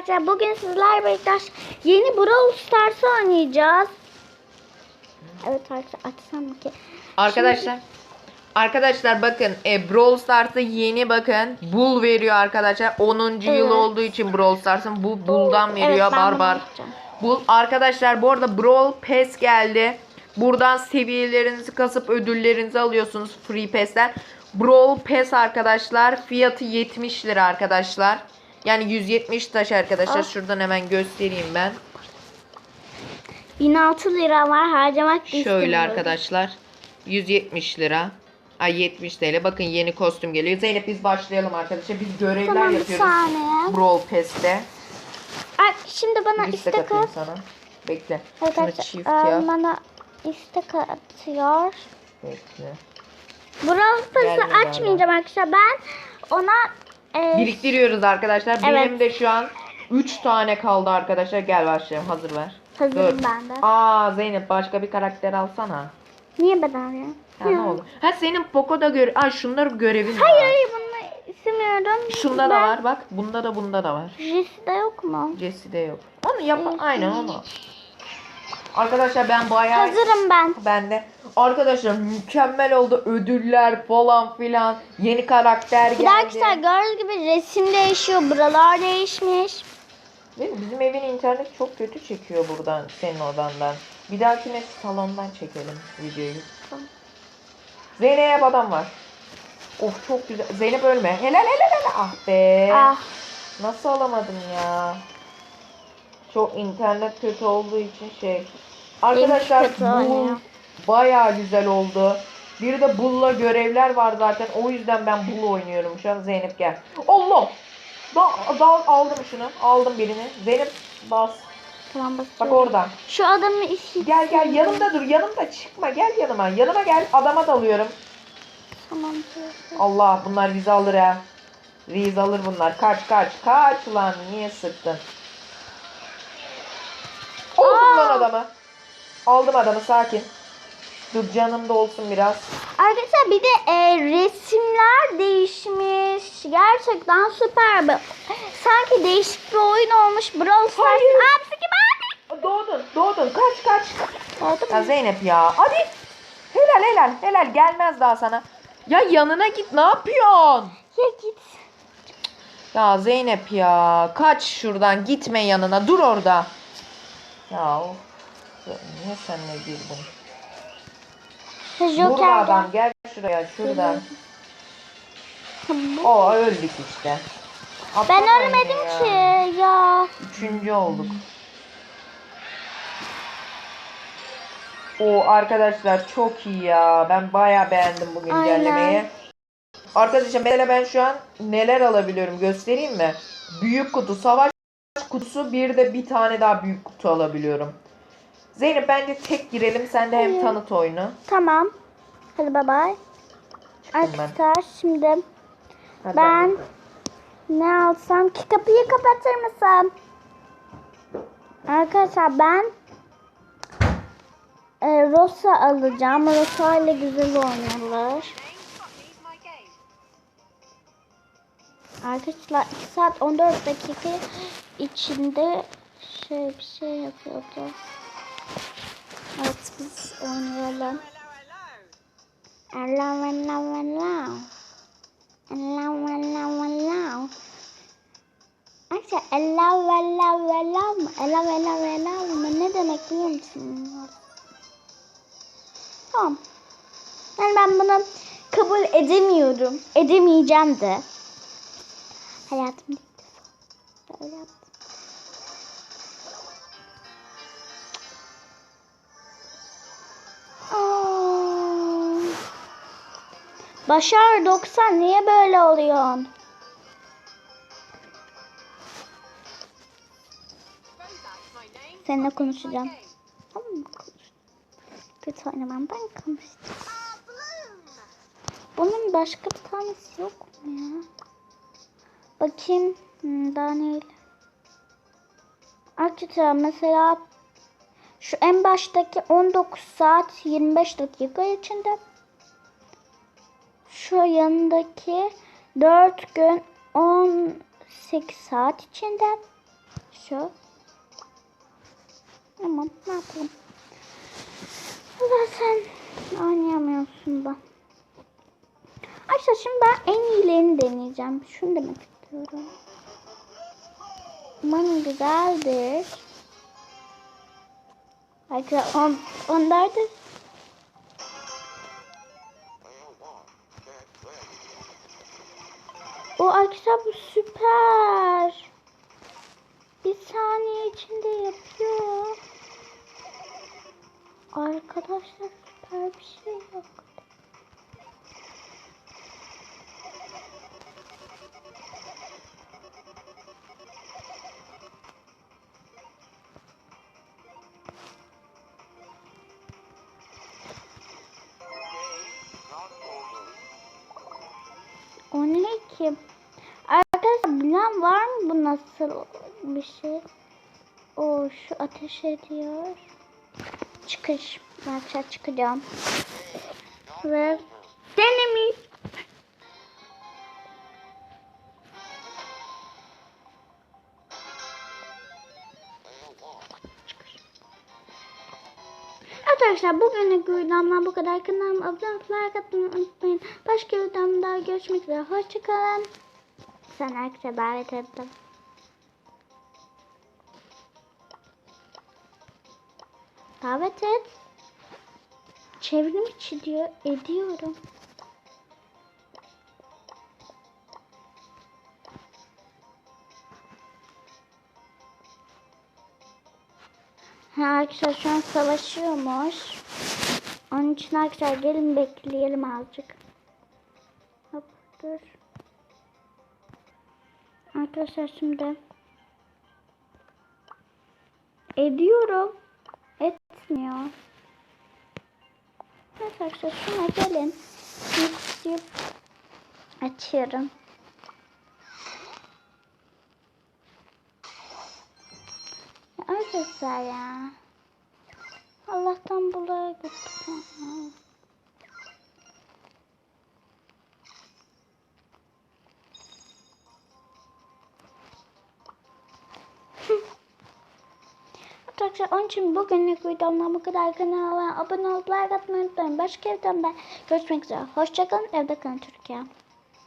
arkadaşlar. Bugün sizlerle birlikte yeni Brawl Stars oynayacağız. Evet arkadaşlar açsam ki. Arkadaşlar. Arkadaşlar bakın e, Brawl Stars'ı yeni bakın. Bull veriyor arkadaşlar. 10. Evet. yıl olduğu için Brawl Stars'ın bu Bull'dan veriyor. Evet, barbar. Bull arkadaşlar bu arada Brawl Pass geldi. Buradan seviyelerinizi kasıp ödüllerinizi alıyorsunuz Free Pass'ten. Brawl Pass arkadaşlar fiyatı 70 lira arkadaşlar. Yani 170 taş arkadaşlar. Ah. Şuradan hemen göstereyim ben. 1006 lira var harcamak Şöyle arkadaşlar. 170 lira. Ay 70 TL. Bakın yeni kostüm geliyor. Zeynep biz başlayalım arkadaşlar. Biz görevler Tamam yapıyoruz. saniye. Brawl Pass'te. Ay, şimdi bana Bir istek istek at. sana. Bekle. Arkadaşlar, çift bana istek atıyor. Bekle. Brawl Pass'ı açmayacağım arkadaşlar. Ben ona e, Biriktiriyoruz arkadaşlar. Evet. Benim de şu an 3 tane kaldı arkadaşlar. Gel başlayalım. Hazır ver. hazırım Dur. ben de. Aa Zeynep başka bir karakter alsana. Niye ben alıyorum? Ya ne olur. Ha senin Poco'da göre... Ay şunları görevin Hayır var. hayır bunu istemiyorum. Şunda da Ben- var bak. Bunda da bunda da var. Jesse'de yok mu? Jesse'de yok. Onu yap. Evet. Aynen onu. Arkadaşlar ben bayağı Hazırım ben. Ben de. Arkadaşlar mükemmel oldu. Ödüller falan filan. Yeni karakter geldi. arkadaşlar gördüğünüz gibi resim değişiyor. Buralar değişmiş. Değil mi? Bizim evin internet çok kötü çekiyor buradan senin odandan. Bir dahakine salondan çekelim videoyu. Zeynep adam var. Of çok güzel. Zeynep ölme. Helal helal helal. Ah be. Ah. Nasıl alamadım ya? Çok internet kötü olduğu için şey. Arkadaşlar kötü bu oynuyor. bayağı güzel oldu. Bir de Bull'la görevler var zaten. O yüzden ben Bull oynuyorum şu an. Zeynep gel. Allah! Da, da aldım şunu. Aldım birini. Zeynep bas. Tamam Bak bakıyorum. orada. Şu adamı işi. Gel gel yanımda dur. Yanımda çıkma. Gel yanıma. Yanıma gel. Adama dalıyorum. Tamam. Allah bunlar bizi alır ha. Riz alır bunlar. Kaç kaç. Kaç lan. Niye sıktın? Adamı. Aldım adamı sakin. Dur canım da olsun biraz. Arkadaşlar bir de e, resimler değişmiş. Gerçekten süper bir. Sanki değişik bir oyun olmuş. Brawl Stars'ın Hayır. abisi gibi. Doğdun doğdun. Kaç kaç. Oldu Ya mu? Zeynep ya. Hadi. Helal helal helal. Gelmez daha sana. Ya yanına git. Ne yapıyorsun? Ya git. Ya Zeynep ya. Kaç şuradan. Gitme yanına. Dur orada. Ya of. Niye senle girdin? Joker Burada adam gel şuraya şurada. O öldük işte. Ben Atlamayın ölmedim ya. ki ya. Üçüncü olduk. O arkadaşlar çok iyi ya. Ben bayağı beğendim bu güncellemeyi. Arkadaşlar mesela ben şu an neler alabiliyorum göstereyim mi? Büyük kutu, savaş kutusu bir de bir tane daha büyük kutu alabiliyorum. Zeynep bence tek girelim sen de hem tanıt oyunu. Tamam. Hadi bay bay. Çıktım ben. Arkadaşlar şimdi Hadi ben bakalım. ne alsam ki kapıyı kapatır mısın? Arkadaşlar ben e, Rosa alacağım. Rosa ile güzel oynarlar. Arkadaşlar 2 saat 14 dakika içinde şey bir şey yapıyordu. Evet biz oynayalım. Hello, hello, hello. Hello, hello, hello. Arkadaşlar hello mu? Hello, hello, hello mu? Ne demek biliyor musunuz? Tamam. Yani ben bunu kabul edemiyorum. Edemeyeceğim de. Hayatım bitti. Böyle yaptım. Başar 90 niye böyle oluyorsun? Seninle konuşacağım. Tamam mı? Kötü oynamam ben konuşacağım. Bunun başka bir tanesi yok mu ya? Bakayım. Hmm, daha neyle? Arkadaşlar mesela şu en baştaki 19 saat 25 dakika içinde şu yanındaki 4 gün 18 saat içinde Şu. Ama ne yapalım. Zaten oynayamıyorsun da. Arkadaşlar şimdi ben en iyilerini deneyeceğim. Şunu demek istiyorum. Umarım güzeldir. Arkadaşlar on, onlardır. O arkadaşlar bu süper. Bir saniye içinde yapıyor. Arkadaşlar süper bir şey yok. Nasıl bir şey? O şu ateş ediyor. Çıkış. Aşağı çıkacağım. Ve denemi. Arkadaşlar bugünlük videomdan bu kadar. Kanalıma abone olup like atmayı unutmayın. Başka videomda görüşmek üzere. Hoşçakalın. Sen herkese davet ettim. Davet et. Çevrim içi diyor. Ediyorum. Ha arkadaşlar şu an savaşıyormuş. Onun için arkadaşlar gelin bekleyelim azıcık. Hop dur. Arkadaşlar şimdi ediyorum. Evet arkadaşlar şuna gelin. Yükleyip açıyorum. Ya ya. Allah'tan buraya gittim. Arkadaşlar onun için bugünlük videomdan bu kadar kanala abone olup like atmayı unutmayın. Başka videomda görüşmek üzere. Hoşçakalın. Evde kalın Türkiye.